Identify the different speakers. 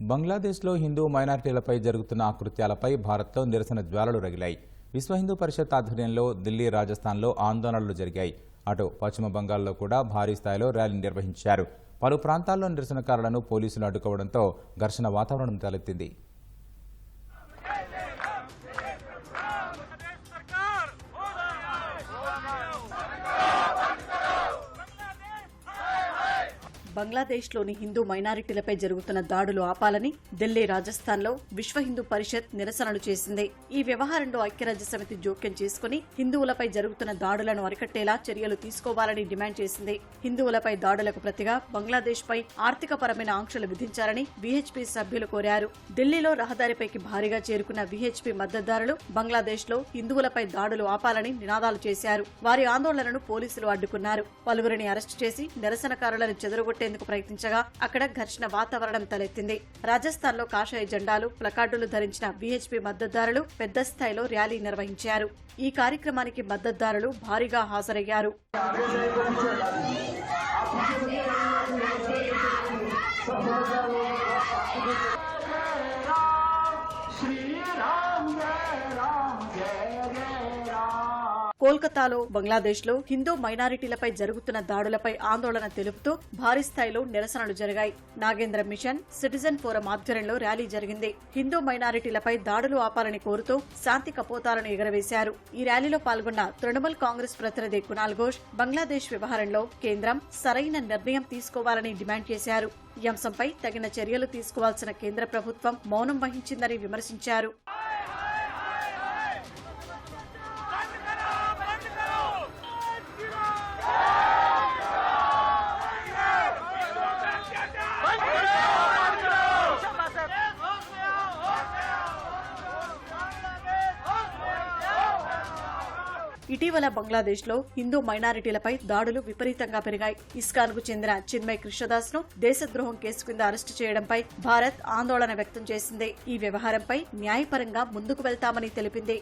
Speaker 1: బంగ్లాదేశ్లో హిందూ మైనారిటీలపై జరుగుతున్న ఆకృత్యాలపై భారత్లో నిరసన జ్వాలలు రగిలాయి. విశ్వ హిందూ పరిషత్ ఆధ్వర్యంలో ఢిల్లీ రాజస్థాన్లో ఆందోళనలు జరిగాయి. అటు పశ్చిమ బంగాల్లో కూడా భారీ స్థాయిలో ర్యాలీ నిర్వహించారు. పలు ప్రాంతాల్లో నిరసనకారులను పోలీసులు అడ్డుకోవడంతో ఘర్షణ వాతావరణం తలెత్తింది.
Speaker 2: బంగ్లాదేశ్లోని హిందూ మైనారిటీలపై జరుగుతున్న దాడులు ఆపాలని ఢిల్లీ రాజస్థాన్లో విశ్వ హిందూ పరిషత్ నిరసనలు చేసింది. ఈ వ్యవహారంలో ఐక్యరాజ్యసమితి జోక్యం చేసుకుని హిందువులపై జరుగుతున్న దాడులను అరికట్టేలా చర్యలు తీసుకోవాలని డిమాండ్ చేసింది. హిందువులపై దాడులకు ప్రతిగా బంగ్లాదేశ్ పై ఆర్థికపరమైన ఆంక్షలు విధించాలని విహెచ్పి సభ్యులు కోరారు. ఢిల్లీలో రహదారిపైకి భారీగా చేరుకున్న విహెచ్పి మద్దతుదారులు బంగ్లాదేశ్లో హిందువులపై దాడులు ఆపాలని నినాదాలు చేశారు. వారి ఆందోళనను పోలీసులు అడ్డుకున్నారు. పలువురిని అరెస్టు చేసి నిరసనకారులను చెదరగొట్టే చెదరగొట్టేందుకు ప్రయత్నించగా అక్కడ ఘర్షణ వాతావరణం తలెత్తింది. రాజస్థాన్లో కాషాయ జెండాలు ప్లకార్డులు ధరించిన విహెచ్పి మద్దతుదారులు పెద్ద స్థాయిలో ర్యాలీ నిర్వహించారు. ఈ కార్యక్రమానికి మద్దతుదారులు భారీగా హాజరయ్యారు. కోల్కతాలో బంగ్లాదేశ్లో హిందూ మైనారిటీలపై జరుగుతున్న దాడులపై ఆందోళన తెలుపుతూ భారీ స్థాయిలో నిరసనలు జరిగాయి. నాగేంద్ర మిషన్ సిటిజన్ ఫోరం ఆధ్వర్యంలో ర్యాలీ జరిగింది. హిందూ మైనారిటీలపై దాడులు ఆపాలని కోరుతూ శాంతి కపోతాలను ఎగరవేశారు. ఈ ర్యాలీలో పాల్గొన్న తృణమూల్ కాంగ్రెస్ ప్రతినిధి కునాల్ ఘోష్ బంగ్లాదేశ్ వ్యవహారంలో కేంద్రం సరైన నిర్ణయం తీసుకోవాలని డిమాండ్ చేశారు. ఈ అంశంపై తగిన చర్యలు తీసుకోవాల్సిన కేంద్ర ప్రభుత్వం మౌనం వహించిందని విమర్శించారు. ఇటీవల బంగ్లాదేశ్లో హిందూ మైనారిటీలపై దాడులు విపరీతంగా పెరిగాయి. ఇస్కాన్కు చెందిన చిన్మయ్ కృష్ణదాస్ను దేశద్రోహం కేసు కింద అరెస్టు చేయడంపై భారత్ ఆందోళన వ్యక్తం చేసింది. ఈ వ్యవహారంపై న్యాయపరంగా ముందుకు వెళ్తామని తెలిపింది.